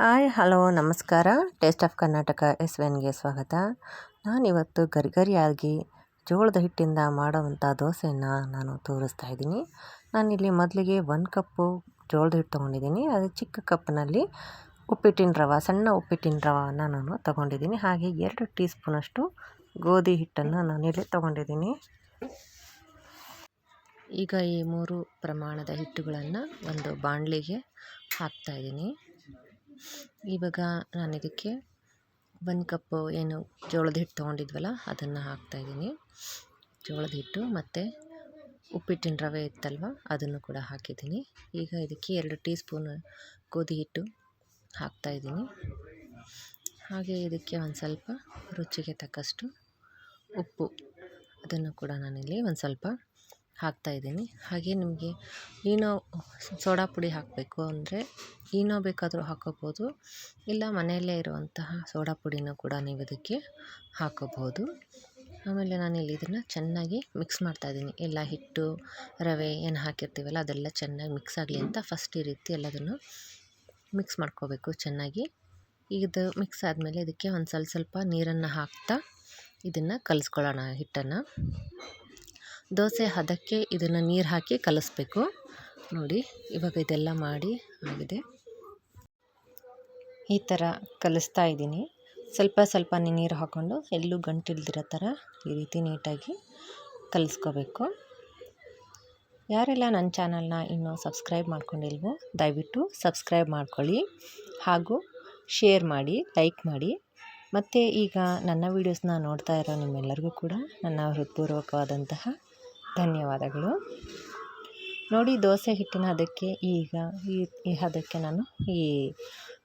Hi, hello, ನಮಸ್ಕಾರ. Taste of Karnataka ಎಸ್ ವೆನ್ಗೆ ಸ್ವಾಗತ. ನಾನಿವತ್ತು ಗರಿಗರಿಯಾಗಿ ಜೋಳದ ಹಿಟ್ಟಿಂದ ಮಾಡುವಂಥ ದೋಸೆಯನ್ನು ನಾನು ತೋರಿಸ್ತಾ ಇದ್ದೀನಿ. ನಾನಿಲ್ಲಿ ಮೊದಲಿಗೆ ಒನ್ ಕಪ್ಪು ಜೋಳದ ಹಿಟ್ಟು ತೊಗೊಂಡಿದ್ದೀನಿ. ಅದು ಚಿಕ್ಕ ಕಪ್ನಲ್ಲಿ ಉಪ್ಪಿಟ್ಟಿನ ರವ, ಸಣ್ಣ ಉಪ್ಪಿಟ್ಟಿನ ರವಾನ ನಾನು ತೊಗೊಂಡಿದ್ದೀನಿ. ಹಾಗೆ ಎರಡು ಟೀ ಸ್ಪೂನಷ್ಟು ಗೋಧಿ ಹಿಟ್ಟನ್ನು ನಾನಿಲ್ಲಿ ತೊಗೊಂಡಿದ್ದೀನಿ. ಈಗ ಈ ಮೂರು ಪ್ರಮಾಣದ ಹಿಟ್ಟುಗಳನ್ನು ಒಂದು ಬಾಣಲಿಗೆ ಹಾಕ್ತಾಯಿದ್ದೀನಿ ಇವಾಗ ನಾನು ಇದಕ್ಕೆ ಒಂದು ಕಪ್ಪು ಏನು ಜೋಳದ ಹಿಟ್ಟು ತೊಗೊಂಡಿದ್ವಲ್ಲ, ಅದನ್ನು ಹಾಕ್ತಾಯಿದ್ದೀನಿ ಜೋಳದ ಹಿಟ್ಟು ಮತ್ತು ಉಪ್ಪಿಟ್ಟಿನ ರವೆ ಇತ್ತಲ್ವ, ಅದನ್ನು ಕೂಡ ಹಾಕಿದ್ದೀನಿ. ಈಗ ಇದಕ್ಕೆ ಎರಡು ಟೀ ಸ್ಪೂನ್ ಗೋಧಿ ಹಿಟ್ಟು ಹಾಕ್ತಾಯಿದ್ದೀನಿ ಹಾಗೆ ಇದಕ್ಕೆ ಒಂದು ಸ್ವಲ್ಪ ರುಚಿಗೆ ತಕ್ಕಷ್ಟು ಉಪ್ಪು, ಅದನ್ನು ಕೂಡ ನಾನಿಲ್ಲಿ ಒಂದು ಸ್ವಲ್ಪ ಹಾಕ್ತಾಯಿದ್ದೀನಿ ಹಾಗೆ ನಿಮಗೆ ಈನೋ ಸೋಡಾ ಪುಡಿ ಹಾಕಬೇಕು ಅಂದರೆ ಈನೋ ಬೇಕಾದರೂ ಹಾಕ್ಕೋಬೋದು ಇಲ್ಲ ಮನೆಯಲ್ಲೇ ಇರುವಂತಹ ಸೋಡಾ ಪುಡಿನೂ ಕೂಡ ನೀವು ಇದಕ್ಕೆ ಹಾಕೋಬಹುದು ಆಮೇಲೆ ನಾನಿಲ್ಲಿ ಇದನ್ನು ಚೆನ್ನಾಗಿ ಮಿಕ್ಸ್ ಮಾಡ್ತಾ ಇದ್ದೀನಿ. ಎಲ್ಲ ಹಿಟ್ಟು, ರವೆ ಏನು ಹಾಕಿರ್ತೀವಲ್ಲ ಅದೆಲ್ಲ ಚೆನ್ನಾಗಿ ಮಿಕ್ಸ್ ಆಗಲಿ ಅಂತ ಫಸ್ಟ್ ಈ ರೀತಿ ಎಲ್ಲದನ್ನು ಮಿಕ್ಸ್ ಮಾಡ್ಕೋಬೇಕು ಚೆನ್ನಾಗಿ. ಇದು ಮಿಕ್ಸ್ ಆದಮೇಲೆ ಇದಕ್ಕೆ ಒಂದು ಸ್ವಲ್ಪ ಸ್ವಲ್ಪ ನೀರನ್ನು ಹಾಕ್ತಾ ಇದನ್ನು ಕಲಿಸ್ಕೊಳ್ಳೋಣ ಹಿಟ್ಟನ್ನು. ದೋಸೆ ಹದಕ್ಕೆ ಇದನ್ನು ನೀರು ಹಾಕಿ ಕಲಿಸ್ಬೇಕು. ನೋಡಿ, ಇವಾಗ ಇದೆಲ್ಲ ಮಾಡಿ ಆಗಿದೆ. ಈ ಥರ ಕಲಿಸ್ತಾ ಇದ್ದೀನಿ. ಸ್ವಲ್ಪ ಸ್ವಲ್ಪ ನೀರು ಹಾಕ್ಕೊಂಡು ಎಲ್ಲೂ ಗಂಟಿಲ್ದಿರೋ ಥರ ಈ ರೀತಿ ನೀಟಾಗಿ ಕಲಿಸ್ಕೋಬೇಕು. ಯಾರೆಲ್ಲ ನನ್ನ ಚಾನಲ್ನ ಇನ್ನೂ ಸಬ್ಸ್ಕ್ರೈಬ್ ಮಾಡ್ಕೊಂಡಿಲ್ವೋ, ದಯವಿಟ್ಟು ಸಬ್ಸ್ಕ್ರೈಬ್ ಮಾಡ್ಕೊಳ್ಳಿ ಹಾಗೂ ಶೇರ್ ಮಾಡಿ, ಲೈಕ್ ಮಾಡಿ. ಮತ್ತು ಈಗ ನನ್ನ ವೀಡಿಯೋಸ್ನ ನೋಡ್ತಾ ಇರೋ ನಿಮ್ಮೆಲ್ಲರಿಗೂ ಕೂಡ ನನ್ನ ಹೃತ್ಪೂರ್ವಕವಾದಂತಹ ಧನ್ಯವಾದಗಳು. ನೋಡಿ ದೋಸೆ ಹಿಟ್ಟಿನ ಅದಕ್ಕೆ ಈಗ ಈ ಅದಕ್ಕೆ ನಾನು ಈ,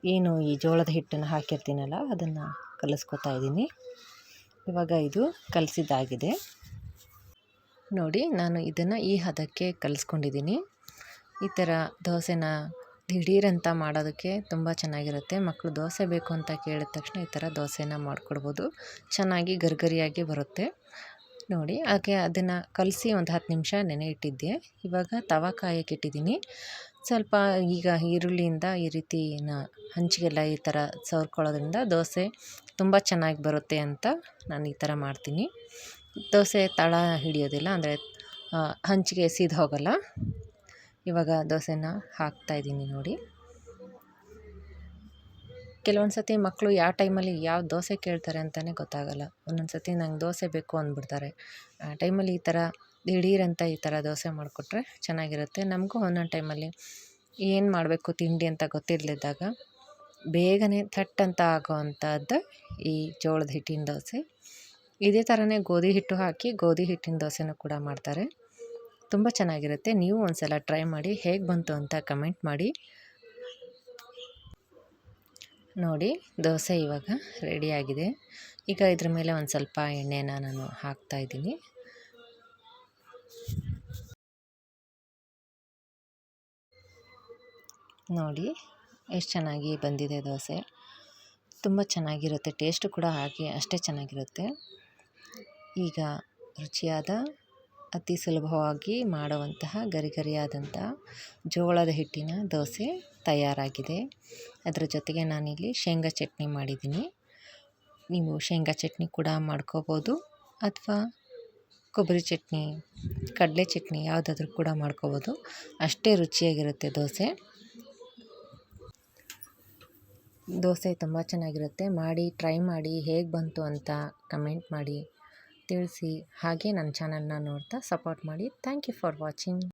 ಏನು ಈ ಜೋಳದ ಹಿಟ್ಟನ್ನು ಹಾಕಿರ್ತೀನಲ್ಲ ಅದನ್ನು ಕಲಿಸ್ಕೊತಾ ಇದ್ದೀನಿ. ಇವಾಗ ಇದು ಕಲಸಿದ್ದಾಗಿದೆ. ನೋಡಿ ನಾನು ಇದನ್ನು ಈ ಹದಕ್ಕೆ ಕಲಿಸ್ಕೊಂಡಿದ್ದೀನಿ. ಈ ಥರ ದೋಸೆನ ದಿಢೀರಂತ ಮಾಡೋದಕ್ಕೆ ತುಂಬ ಚೆನ್ನಾಗಿರುತ್ತೆ. ಮಕ್ಕಳು ದೋಸೆ ಬೇಕು ಅಂತ ಕೇಳಿದ ತಕ್ಷಣ ಈ ಥರ ದೋಸೆನ ಮಾಡಿಕೊಡ್ಬೋದು. ಚೆನ್ನಾಗಿ ಗರ್ಗರಿಯಾಗಿ ಬರುತ್ತೆ. ನೋಡಿ, ಹಾಗೆ ಅದನ್ನು ಕಲಸಿ ಒಂದು ಹತ್ತು ನಿಮಿಷ ನೆನೆ ಇಟ್ಟಿದ್ದೆ. ಇವಾಗ ತವ ಕಾಯಕ್ಕೆ ಇಟ್ಟಿದ್ದೀನಿ. ಸ್ವಲ್ಪ ಈಗ ಈರುಳ್ಳಿಯಿಂದ ಈ ರೀತಿ ಹಂಚಿಗೆಲ್ಲ ಈ ಥರ ಸವರ್ಕೊಳ್ಳೋದ್ರಿಂದ ದೋಸೆ ತುಂಬ ಚೆನ್ನಾಗಿ ಬರುತ್ತೆ ಅಂತ ನಾನು ಈ ಥರ ಮಾಡ್ತೀನಿ. ದೋಸೆ ತಳ ಹಿಡಿಯೋದಿಲ್ಲ, ಅಂದರೆ ಹಂಚಿಗೆ ಸೀದು ಹೋಗೋಲ್ಲ. ಇವಾಗ ದೋಸೆನ ಹಾಕ್ತಾಯಿದ್ದೀನಿ ನೋಡಿ. ಕೆಲವೊಂದು ಸತಿ ಮಕ್ಕಳು ಯಾವ ಟೈಮಲ್ಲಿ ಯಾವ ದೋಸೆ ಕೇಳ್ತಾರೆ ಅಂತಲೇ ಗೊತ್ತಾಗಲ್ಲ. ಒಂದೊಂದು ಸರ್ತಿ ನಂಗೆ ದೋಸೆ ಬೇಕು ಅಂದ್ಬಿಡ್ತಾರೆ. ಆ ಟೈಮಲ್ಲಿ ಈ ಥರ ದಿಢೀರಂತ ಈ ಥರ ದೋಸೆ ಮಾಡಿಕೊಟ್ರೆ ಚೆನ್ನಾಗಿರುತ್ತೆ. ನಮಗೂ ಒಂದೊಂದು ಟೈಮಲ್ಲಿ ಏನು ಮಾಡಬೇಕು ತಿಂಡಿ ಅಂತ ಗೊತ್ತಿರಲಿದ್ದಾಗ ಬೇಗನೆ ಥಟ್ ಅಂತ ಆಗೋವಂಥದ್ದು ಈ ಜೋಳದ ಹಿಟ್ಟಿನ ದೋಸೆ. ಇದೇ ಥರನೇ ಗೋಧಿ ಹಿಟ್ಟು ಹಾಕಿ ಗೋಧಿ ಹಿಟ್ಟಿನ ದೋಸೆನೂ ಕೂಡ ಮಾಡ್ತಾರೆ. ತುಂಬ ಚೆನ್ನಾಗಿರುತ್ತೆ. ನೀವು ಒಂದು ಸಲ ಟ್ರೈ ಮಾಡಿ ಹೇಗೆ ಬಂತು ಅಂತ ಕಮೆಂಟ್ ಮಾಡಿ. ನೋಡಿ ದೋಸೆ ಇವಾಗ ರೆಡಿಯಾಗಿದೆ ಈಗ ಇದ್ರ ಮೇಲೆ ಒಂದು ಸ್ವಲ್ಪ ಎಣ್ಣೆನ ನಾನು ಹಾಕ್ತಾಯಿದ್ದೀನಿ ನೋಡಿ ಎಷ್ಟು ಚೆನ್ನಾಗಿ ಬಂದಿದೆ ದೋಸೆ. ತುಂಬ ಚೆನ್ನಾಗಿರುತ್ತೆ ಟೇಸ್ಟು ಕೂಡ ಹಾಗೆ ಅಷ್ಟೇ ಚೆನ್ನಾಗಿರುತ್ತೆ. ಈಗ ರುಚಿಯಾದ ಅತಿ ಸುಲಭವಾಗಿ ಮಾಡುವಂತಹ ಗರಿ ಗರಿಯಾದಂಥ ಜೋಳದ ಹಿಟ್ಟಿನ ದೋಸೆ ತಯಾರಾಗಿದೆ. ಅದರ ಜೊತೆಗೆ ನಾನಿಲ್ಲಿ ಶೇಂಗಾ ಚಟ್ನಿ ಮಾಡಿದ್ದೀನಿ. ನೀವು ಶೇಂಗಾ ಚಟ್ನಿ ಕೂಡ ಮಾಡ್ಕೋಬೋದು ಅಥವಾ ಕೊಬ್ಬರಿ ಚಟ್ನಿ, ಕಡಲೆ ಚಟ್ನಿ ಯಾವುದಾದ್ರೂ ಕೂಡ ಮಾಡ್ಕೋಬೋದು. ಅಷ್ಟೇ ರುಚಿಯಾಗಿರುತ್ತೆ ದೋಸೆ. ದೋಸೆ ತುಂಬ ಚೆನ್ನಾಗಿರುತ್ತೆ. ಮಾಡಿ, ಟ್ರೈ ಮಾಡಿ ಹೇಗೆ ಬಂತು ಅಂತ ಕಮೆಂಟ್ ಮಾಡಿ. ತಿಳಿಸಿ ಹಾಗೆ ನನ್ನ ಚಾನಲ್ನ ನೋಡ್ತಾ ಸಪೋರ್ಟ್ ಮಾಡಿ. Thank you for watching.